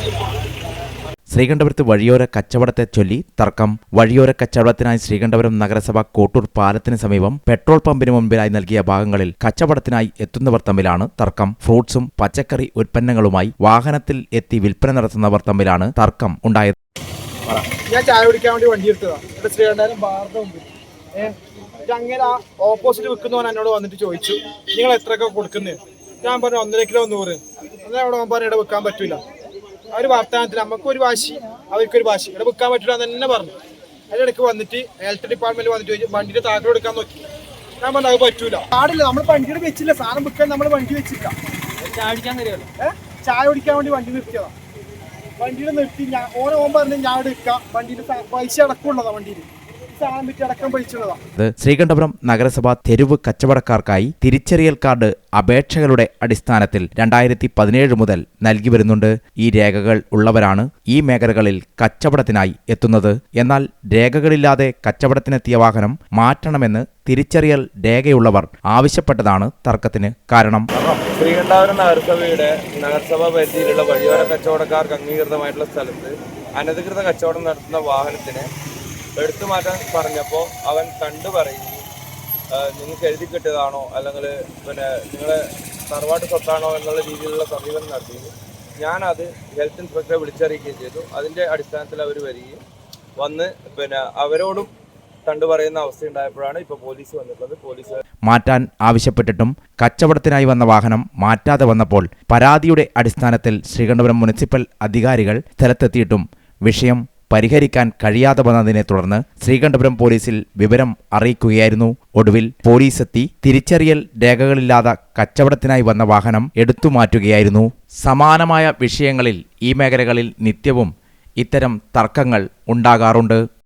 Gracias. ശ്രീകണ്ഠപുരത്ത് വഴിയോര കച്ചവടത്തെ ചൊല്ലി തർക്കം. വഴിയോര കച്ചവടത്തിനായി ശ്രീകണ്ഠപുരം നഗരസഭ കോട്ടൂർ പാലത്തിന് സമീപം പെട്രോൾ പമ്പിന് മുൻപിലായി നൽകിയ ഭാഗങ്ങളിൽ കച്ചവടത്തിനായി എത്തുന്നവർ തമ്മിലാണ് തർക്കം. ഫ്രൂട്ട്സും പച്ചക്കറി ഉൽപ്പന്നങ്ങളുമായി വാഹനത്തിൽ എത്തി വിൽപ്പന നടത്തുന്നവർ തമ്മിലാണ് തർക്കം ഉണ്ടായത്. ഞാൻ ചായ കുടിക്കാൻ വേണ്ടി വണ്ടി എടുത്തതാണ് ശ്രീകണ്ഠാനും ബാറിന്റെ മുമ്പിൽ. ഓപ്പോസിറ്റ് വിൽക്കുന്നവൻ എന്നോട് വന്നിട്ട് ചോദിച്ചു നിങ്ങൾ എത്രയൊക്കെ കൊടുക്കുന്നത് ഞാൻ പറഞ്ഞു ഒന്നര കിലോ നൂറ്. എന്നാൽ അവിടെ ഓൻ പറഞ്ഞു ഇവിടെ വിൽക്കാൻ പറ്റൂല. ആ ഒരു നമുക്ക് ഒരു വാശി അവർക്കൊരു വാശി. ഇവിടെ വിൽക്കാൻ പറ്റില്ല എന്ന് തന്നെ പറഞ്ഞു. അതിനിടയ്ക്ക് വന്നിട്ട് ഹെൽത്ത് ഡിപ്പാർട്ട്മെന്റ് വന്നിട്ട് വണ്ടിയുടെ താക്കോൽ എടുക്കാൻ നോക്കി. ഞാൻ പറഞ്ഞു അത് പറ്റൂല. പാടില്ല നമ്മൾ വണ്ടിയുടെ വെച്ചില്ല. സാധനം വിൽക്കാൻ നമ്മൾ വണ്ടി വെച്ചില്ല. ചായ തരുമല്ലോ. ഏഹ് ചായ കുടിക്കാൻ വേണ്ടി വണ്ടി നിർത്തിയതാ. വണ്ടിയിൽ നിർത്തി ഞാൻ ഓരോ ഓൻ പറഞ്ഞു ഞാൻ അവിടെ എടുക്കാം വണ്ടിയിൽ പൈസ അടക്കമുള്ളതാ വണ്ടിയിൽ. ശ്രീകണ്ഠപുരം നഗരസഭ തെരുവ് കച്ചവടക്കാർക്കായി തിരിച്ചറിയൽ കാർഡ് അപേക്ഷകളുടെ അടിസ്ഥാനത്തിൽ രണ്ടായിരത്തി പതിനേഴ് മുതൽ നൽകി വരുന്നുണ്ട്. ഈ രേഖകൾ ഉള്ളവരാണ് ഈ മേഖലകളിൽ കച്ചവടത്തിനായി എത്തുന്നത്. എന്നാൽ രേഖകളില്ലാതെ കച്ചവടത്തിനെത്തിയ വാഹനം മാറ്റണമെന്ന് തിരിച്ചറിയൽ രേഖയുള്ളവർ ആവശ്യപ്പെട്ടതാണ് തർക്കത്തിന് കാരണം ശ്രീകണ്ഠാപുരം നഗരസഭയുടെ നഗരസഭാ പരിധിയിലുള്ള വഴിയോര കച്ചവടക്കാർക്ക് അംഗീകൃതമായിട്ടുള്ള സ്ഥലത്ത് അനധികൃത കച്ചവടം നടത്തുന്ന വാഹനത്തിനെ എടുത്തു മാറ്റാൻ പറഞ്ഞപ്പോൾ അവൻ കണ്ടു പറയുകയും "ആ, നിങ്ങൾക്ക് എഴുതി കിട്ടിയതാണോ? അല്ലെങ്കിൽ പിന്നെ നിങ്ങളെ തറവാട്ട് സ്വത്താണോ എന്നുള്ള രീതിയിലുള്ള സമീപനം നടത്തി. ഞാനത് ഹെൽത്ത് ഇൻസ്പെക്ടറെ വിളിച്ചറിയിക്കുകയും ചെയ്തു. അതിന്റെ അടിസ്ഥാനത്തിൽ അവർ വരികയും വന്ന് പിന്നെ അവരോടും പറയുന്ന പോലീസ് പോലീസ് മാറ്റാൻ ആവശ്യപ്പെട്ടിട്ടും കച്ചവടത്തിനായി വന്ന വാഹനം മാറ്റാതെ വന്നപ്പോൾ പരാതിയുടെ അടിസ്ഥാനത്തിൽ ശ്രീകണ്ഠപുരം മുനിസിപ്പൽ അധികാരികൾ സ്ഥലത്തെത്തിയിട്ടും വിഷയം പരിഹരിക്കാൻ കഴിയാതെ വന്നതിനെ തുടർന്ന് ശ്രീകണ്ഠപുരം പോലീസിൽ വിവരം അറിയിക്കുകയായിരുന്നു. ഒടുവിൽ പോലീസെത്തി തിരിച്ചറിയൽ രേഖകളില്ലാതെ കച്ചവടത്തിനായി വന്ന വാഹനം എടുത്തുമാറ്റുകയായിരുന്നു. സമാനമായ വിഷയങ്ങളിൽ ഈ മേഖലകളിൽ നിത്യവും ഇത്തരം തർക്കങ്ങൾ ഉണ്ടാകാറുണ്ട്.